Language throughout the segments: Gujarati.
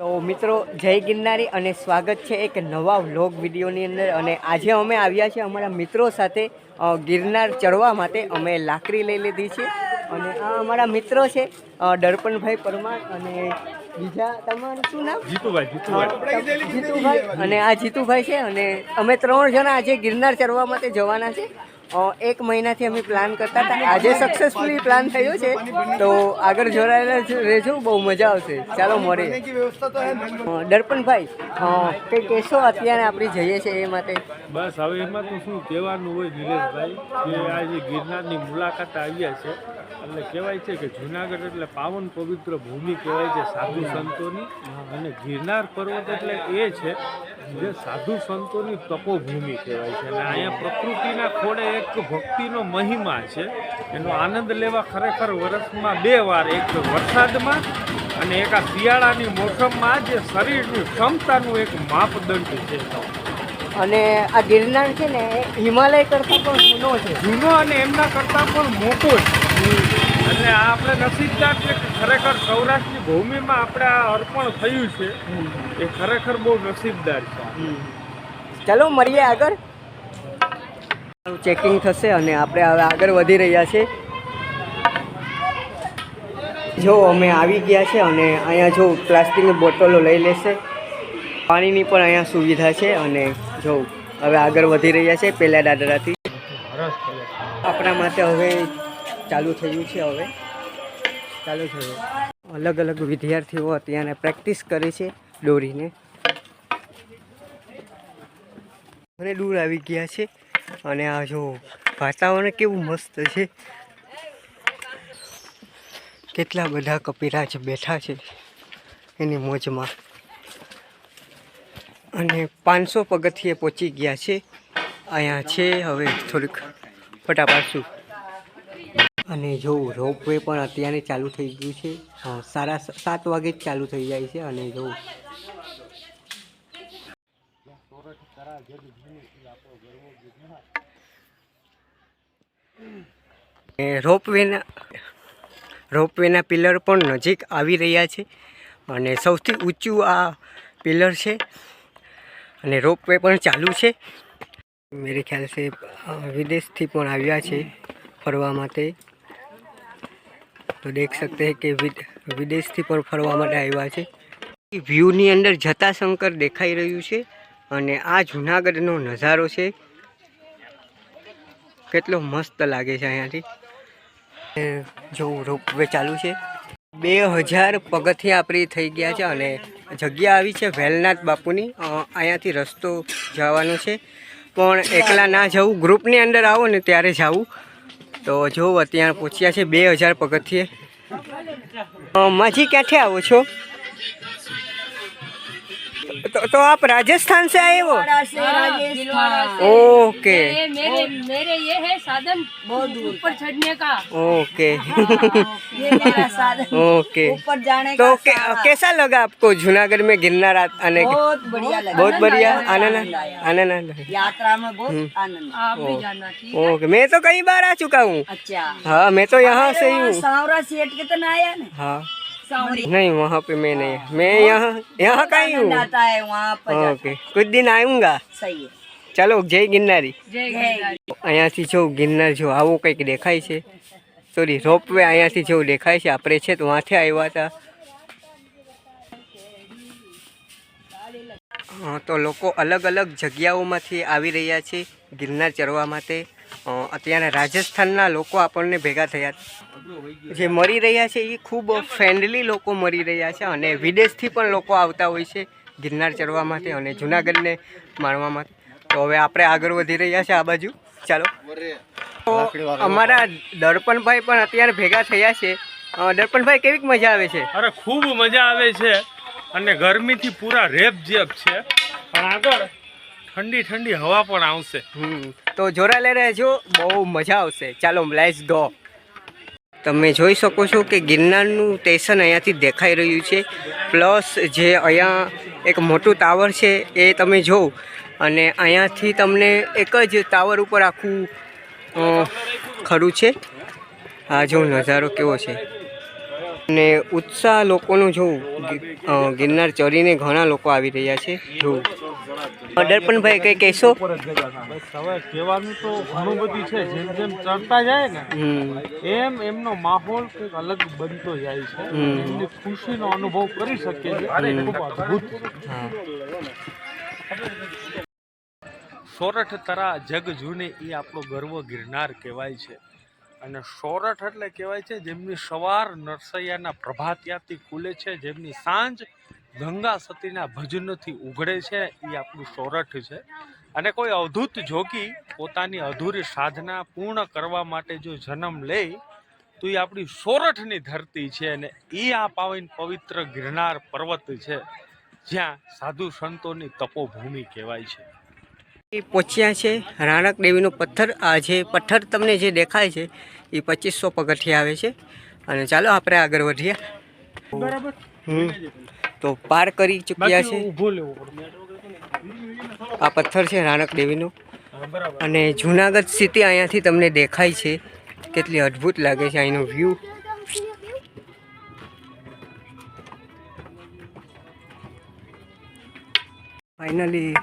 તો મિત્રો જય ગિરનારી અને સ્વાગત છે એક નવા વ્લોગ વિડીયોની અંદર. અને આજે અમે આવ્યા છીએ અમારા મિત્રો સાથે ગિરનાર ચડવા માટે. અમે લાકડી લઈ લીધી છે. અને આ અમારા મિત્રો છે દર્પણભાઈ પરમાર અને બીજા તમારું શું નામ? જીતુભાઈ જીતુભાઈ અને આ જીતુભાઈ છે. અને અમે ત્રણ જણા આજે ગિરનાર ચડવા માટે જવાના છે. એક મહિનાથી અમે પ્લાન કરતા હતા. આજે સક્સેસફુલી પ્લાન થયો છે. તો આગળ જોડાયેલા રહેજો બહુ મજા આવશે. ચાલો મળીએ. દર્પણભાઈ કંઈ કહેશો અત્યારે આપણે જઈએ છીએ એ માટે? બસ હવે એમાં તો શું કહેવાનું હોય નિલેશભાઈ કે આજે ગિરનારની મુલાકાત આવ્યા છે એટલે કહેવાય છે કે જુનાગઢ એટલે પાવન પવિત્ર ભૂમિ કહેવાય છે સાધુ સંતોની. અને ગિરનાર પર્વત એટલે એ છે જે સાધુ સંતોની તપોભૂમિ કહેવાય છે. અને અહીંયા પ્રકૃતિના ખોળે એક ભક્તિનો મહિમા છે. એનો આનંદ લેવા ખરેખર વર્ષમાં બે વાર એક વરસાદમાં અને એક આ શિયાળાની મોસમમાં જે શરીરની ક્ષમતાનું એક માપદંડ છે. અને આ ગિરનાર છે ને હિમાલય કરતાં પણ જૂનો છે. જૂનો અને એમના કરતાં પણ મોટો છે. એટલે આ આપણે નસીબદાર છે કે ખરેખર સૌરાષ્ટ્રની ભૂમિમાં આપણે આ અર્પણ થયું છે. એ ખરેખર બહુ નસીબદાર છે. ચાલો, મળીએ આગળ. ચેકિંગ થશે અને આપણે હવે આગળ વધી રહ્યા છે જો, અમે આવી ગયા છે અને અહીંયા જો પ્લાસ્ટિકની બોટલો લઈ લેશે. પાણીની પણ અહીંયા સુવિધા છે અને જો હવે આગળ વધી રહ્યા છે પહેલાં દાદરાથી આપણા માટે હવે ચાલુ થયું છે હવે. ચાલુ થયું અલગ અલગ વિદ્યાર્થીઓ અત્યારે પ્રેક્ટિસ કરે છે દોરીને. અને દૂર આવી ગયા છે અને આ જો વાતાવરણ કેવું મસ્ત છે. કેટલા બધા કપિરાજ બેઠા છે એની મોજમાં. અને પાંચસો પગથિયે પહોંચી ગયા છે. અહીંયા છે હવે થોડીક. ફટાફાટશું અને જો રોપવે પણ અત્યારે ચાલુ થઈ ગયું છે સારા સાત વાગે જ ચાલુ થઈ જાય છે અને જો રોપવેના રોપવેના પિલર પણ નજીક આવી રહ્યા છે અને સૌથી ઊંચું આ પિલર છે અને રોપવે પણ ચાલુ છે. મેરે ખ્યાલ છે વિદેશથી પણ આવ્યા છે ફરવા માટે. તો દેખ શકતે હે કે વિદ- વિદેશથી પણ ફરવા માટે આવ્યા છે. વ્યૂની અંદર જટાશંકર દેખાઈ રહ્યું છે અને આ જૂનાગઢનો નજારો છે. કેટલો મસ્ત લાગે છે અહીંયાથી. જો રોપવે ચાલુ છે. બે હજાર પગથિયા આપણી થઈ ગયા છે અને જગ્યા આવી છે વેલનાથ બાપુની. અહીંયાથી રસ્તો જવાનો છે. પણ એકલા ના જવું, ગ્રુપની અંદર આવો ને ત્યારે જવું. તો જો અત્યારે પહોંચ્યા છે બે હજાર પગથિયે. માજી ક્યાંથી આવો છો? तो, तो आप राजस्थान से आए हो? हाँ, ओके। मेरे मेरे ये है साधन बहुत दूर ऊपर चढ़ने का। ओके। हाँ, हाँ, ओके। ऊपर जाने तो कैसा लगा आपको जूनागढ़ में गिरना रात आने के? बहुत बढ़िया लगा। बहुत बढ़िया। आनंद आनंद यात्रा में बहुत हम्म। आनंद ओके। मैं तो कई बार आ चुका हूँ। अच्छा। हाँ मैं तो यहाँ से ही हूँ। सावरा सेठ कितना तो आया हाँ। नहीं वहाँ पे मैं नहीं मैं यहाँ यहाँ का ही आनंद हूँ आता है वहाँ पर जाके। ओके कुछ दिन आऊँगा सही है चलो જય ગિરનારી जय गिरनारी અહીંયાથી જો ગિરનાર જો આવું કંઈક દેખાય છે સોરી રોપવે અહીંયાથી જેવું દેખાય છે આપણે છે તો વાંથે આવ્યા હતા હા, તો લોકો અલગ અલગ જગ્યાઓમાંથી આવી રહ્યા છે ગિરનાર ચડવા માટે અ, અત્યારે રાજસ્થાનના લોકો આપણને ભેગા થયા. જે મરી રહ્યા છે એ ખૂબ ફ્રેન્ડલી લોકો મરી રહ્યા છે અને વિદેશથી પણ લોકો આવતા હોય છે, ગિરનાર ચડવા માટે અને જુનાગઢને માણવા માટે. તો હવે આપણે આગળ વધી રહ્યા છે આ બાજુ. ચાલો. અમારા દર્પણભાઈ પણ અત્યારે ભેગા થયા છે. દર્પણભાઈ કેવી મજા આવે છે? અરે, ખૂબ મજા આવે છે. અને ગરમીથી પૂરા રેપ જેપ છે. પણ આગળ ઠંડી ઠંડી હવા પણ આવશે. તો જોરા લઈ રહેજો બહુ મજા આવશે. ચાલો લેટ્સ ગો તમે જોઈ શકો છો કે ગિરનારનું સ્ટેશન અહીંયાથી દેખાઈ રહ્યું છે. પ્લસ જે અહીંયા એક મોટું ટાવર છે, એ તમે જોવો અને અહીંયાથી તમને એક જ ટાવર ઉપર આખું ખરું છે. આ જો નજારો કેવો છે. અને ઉત્સાહ લોકોનું જોવું ગિરનાર ચડીને ઘણા લોકો આવી રહ્યા છે. જોવું દર્પણભાઈ કઈ કહેશો? હવે કહેવાનું તો ઘણું બધું છે. જેમ જેમ ચડતા જાય ને એમ એમનો માહોલ કંઈક અલગ બનતો જાય છે. એમની ખુશીનો અનુભવ કરી શકીએ છીએ. ખૂબ અદ્ભુત. સોરઠ તરા જગ જૂને એ આપણો ગર્વ ગિરનાર કહેવાય છે. અને સોરઠ એટલે કહેવાય છે જેમની સવાર નરસૈયાના પ્રભાતિયાથી ખુલે છે જેમની સાંજ ગંગા સતીના ભજનથી ઉઘડે છે એ આપણું સોરઠ છે. અને કોઈ અવધૂત જોગી પોતાની અધૂરી સાધના પૂર્ણ કરવા માટે જો જન્મ લે તો એ આપણી સોરઠની ધરતી છે અને એ આ પાવન પવિત્ર ગિરનાર પર્વત છે જ્યાં સાધુ સંતોની તપોભૂમિ કહેવાય છે. એ પહોંચ્યા છે રાણક દેવીનો પથ્થર. આ જે પથ્થર તમને જે દેખાય છે એ પચીસો પગથિયા આવે છે. અને ચાલો આપણે આગળ વધીએ. બરાબર. હમ. તો પાર કરી ચૂક્યા છે. આ પથ્થર છે રાણક દેવીનો. અને જૂનાગઢ સિટી અહીંયાથી તમને દેખાય છે. કેટલી અદ્ભુત લાગે છે અહીંનો વ્યૂ ફાઇનલી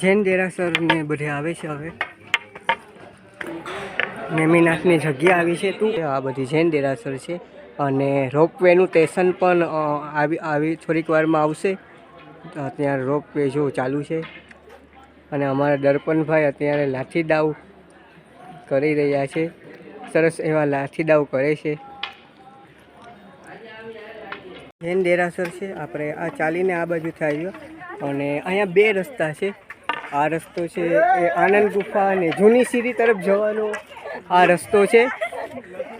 જૈન દેરાસર ને બધે આવે છે હવે. નેમિનાથની જગ્યા આવી છે તું. આ બધી જૈન દેરાસર છે. અને રોપવેનું સ્ટેશન પણ આવી આવી થોડીક વારમાં આવશે. અત્યારે ત્યાં રોપવે જો ચાલુ છે. અને અમારા દર્પણભાઈ અત્યારે લાઠી દાવ કરી રહ્યા છે. સરસ એવા લાઠી દાવ કરે છે. જૈન દેરાસર છે, આપણે આ ચાલીને આ બાજુથી આવ્યો અને અહીંયા બે રસ્તા છે. આ રસ્તો છે એ આનંદ ગુફા અને જૂની સીરી તરફ જવાનો. આ રસ્તો છે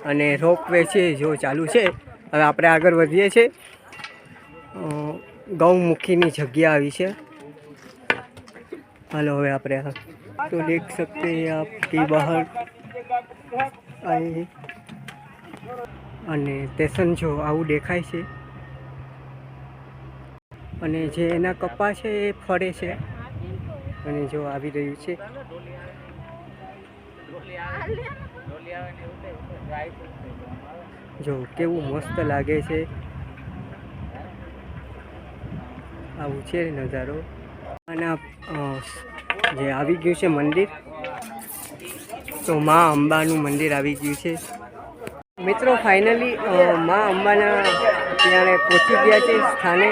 અને રોપવે છે જો ચાલુ છે. હવે આપણે આગળ વધીએ છીએ. ગૌમુખીની જગ્યા આવી છે. હાલો, હવે આપણે તો દેખ सकते हैं आप બહાર आई અને સ્ટેશન જો આવું દેખાય છે. અને જે એના કપા છે એ ફરે છે. અને જો આવી રહ્યું છે. જો, કેવું મસ્ત લાગે છે. આવું છે નજારો. અને જે આવી ગયું છે મંદિર, તો મા અંબાનું મંદિર આવી ગયું છે. મિત્રો ફાઇનલી મા અંબાના ત્યાં પહોંચી ગયા છે સ્થાને.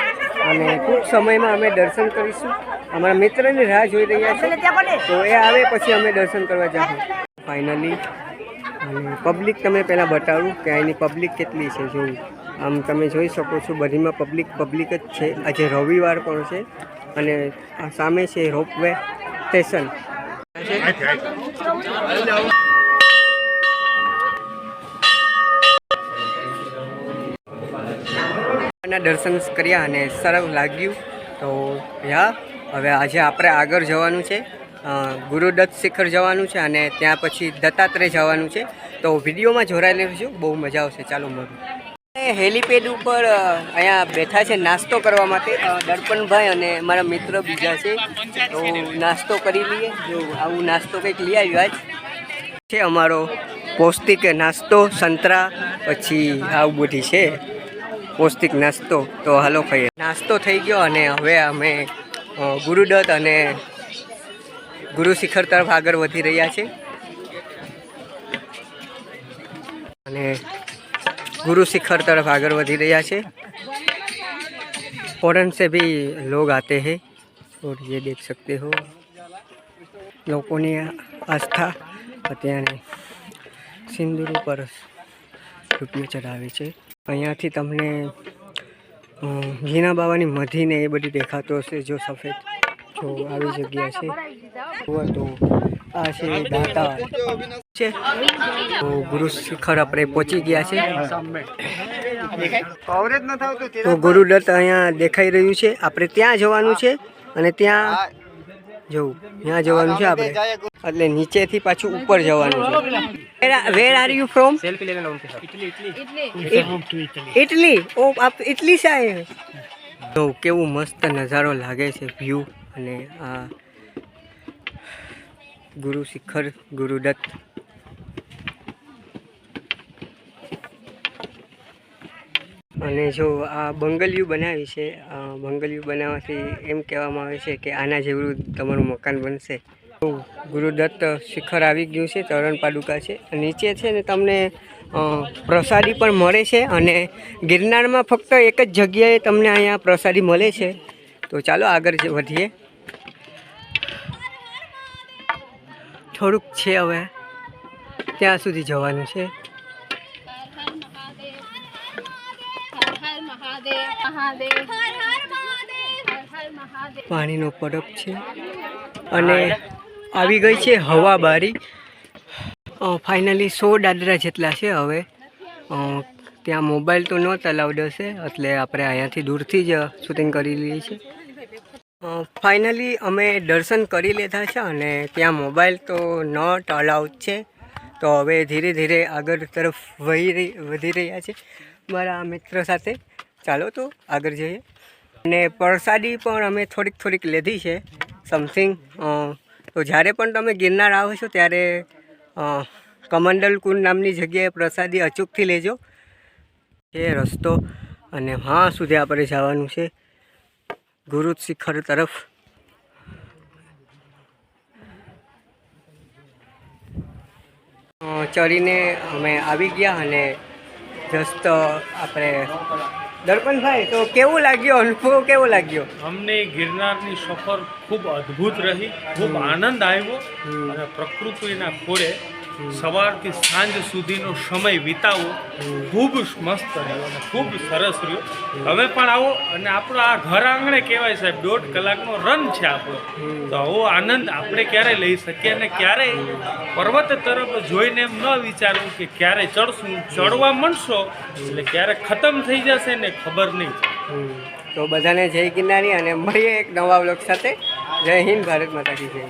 અને ટૂંક સમયમાં અમે દર્શન કરીશું. અમારા મિત્રની રાહ જોઈ રહ્યા છે. તો એ આવે પછી અમે દર્શન કરવા જાઉં ફાઇનલી અને પબ્લિક તમે પહેલાં બતાવું કે અહીંની પબ્લિક કેટલી છે જોવું આમ તમે જોઈ શકો છો, બધીમાં પબ્લિક પબ્લિક જ છે. આજે રવિવાર પણ છે અને આ સામે છે રોપવે સ્ટેશન દર્શન કર્યા અને સરસ લાગ્યું. તો, યા, હવે આજે આપણે આગળ જવાનું છે. ગુરુદત્ત શિખર જવાનું છે અને ત્યાં પછી દત્તાત્રેય જવાનું છે. તો વિડીયોમાં જોડાયેલી રહેજો, બહુ મજા આવશે. ચાલો મળું. હેલીપેડ ઉપર અહીંયા બેઠા છે નાસ્તો કરવા માટે. દર્પણભાઈ અને મારા મિત્ર બીજા છે. તો નાસ્તો કરી લઈએ. જો આવું નાસ્તો કંઈક લઈ આવ્યો આજ. છે અમારો પૌષ્ટિક નાસ્તો, સંતરા, પછી આવું બધી છે. પૌષ્ટિક નાસ્તો. તો હાલો ખાઈએ. નાસ્તો થઈ ગયો અને હવે અમે ગુરુદત્ત અને ગુરુ શિખર તરફ આગળ વધી રહ્યા છે અને गुरु शिखर तरफ आगे वधी रहा है फॉरन से भी लोग आते हैं और ये देख सकते हो લોકોની આસ્થા અત્યારે સિંદૂર ઉપર રૂપિયો ચડાવે છે અહીંયાથી તમને અ, ઝીણા બાવાની મધીને એ બધી દેખાતો હશે જો સફેદ જો આવી જગ્યા છે. તો આ છે દાતા. છે તો ગુરુ શિખર આપણે પહોંચી ગયા છે. તો ગુરુદત્ત અહીંયા દેખાઈ રહ્યું છે. આપણે ત્યાં જવાનું છે અને ત્યાં જવું. ત્યાં જવાનું છે આપણે. એટલે નીચેથી પાછું ઉપર જવાનું છે. Where are you from Italy ઓ આપ ઇટલી સાહેબ. તો કેવું મસ્ત નજારો લાગે છે વ્યૂ અને આ ગુરુ શિખર ગુરુદત્ત અને જો આ બંગલિયું બનાવી છે બંગલિયું બનાવવાથી એમ કહેવામાં આવે છે કે આના જેવું તમારું મકાન બનશે. ગુરુદત્ત શિખર આવી ગયું છે ચરણ પાદુકા છે નીચે છે ને તમને પ્રસાદી પણ મળે છે અને ગિરનારમાં ફક્ત એક જ જગ્યાએ તમને અહીંયા પ્રસાદી મળે છે. તો ચાલો આગળ વધીએ. થોડુંક છે હવે. ત્યાં સુધી જવાનું છે. પાણીનો પડપ છે. અને આવી ગઈ છે હવા બારી. ફાઇનલી સો દાદરા જેટલા છે હવે. ત્યાં મોબાઈલ તો ન અલાઉડ હશે. એટલે આપણે અહીંયાથી દૂરથી જ શૂટિંગ કરી લઈએ છીએ. ફાઇનલી અમે દર્શન કરી લીધા છે અને ત્યાં મોબાઈલ તો નોટ અલાઉડ છે. તો હવે ધીરે ધીરે આગળ તરફ વહી વધી રહ્યા છે. મારા મિત્ર સાથે. ચાલો તો આગળ જઈએ. અને પ્રસાદી પણ અમે થોડીક થોડીક લીધી છે. સમથિંગ તો જ્યારે પણ તમે ગિરનાર આવો છો ત્યારે કમંડલ કુંડ નામની જગ્યાએ પ્રસાદી અચૂકથી લેજો. એ રસ્તો. અને હા, સુધી આપણે જવાનું છે. ગુરુ શિખર તરફ ચડીને અમે આવી ગયા અને જસ્ટ આપણે દર્પણભાઈ તો કેવું લાગ્યો અનુભવ કેવો લાગ્યો અમને ગિરનારની સફર ખૂબ અદ્ભુત રહી ખૂબ આનંદ આવ્યો અને પ્રકૃતિના ખોળે સવારથી સાંજ સુધીનો સમય વિતાવવો ખૂબ મસ્ત રહ્યો અને ખૂબ સરસ રહ્યો. તમે પણ આવો અને આપણો આ ઘર આંગણે કહેવાય સાહેબ, દોઢ કલાકનો રન છે આપણો. તો આવો આનંદ આપણે ક્યારે લઈ શકીએ અને ક્યારે પર્વત તરફ જોઈને એમ ન વિચારવું કે ક્યારે ચડશું, ચડવા મળશો, એટલે ક્યારે ખતમ થઈ જશે ને ખબર નહીં. તો બધાને જય ગિરનારી અને મળીએ એક નવા બ્લોગ સાથે. જય હિન્દ, ભારત માતા કી જય.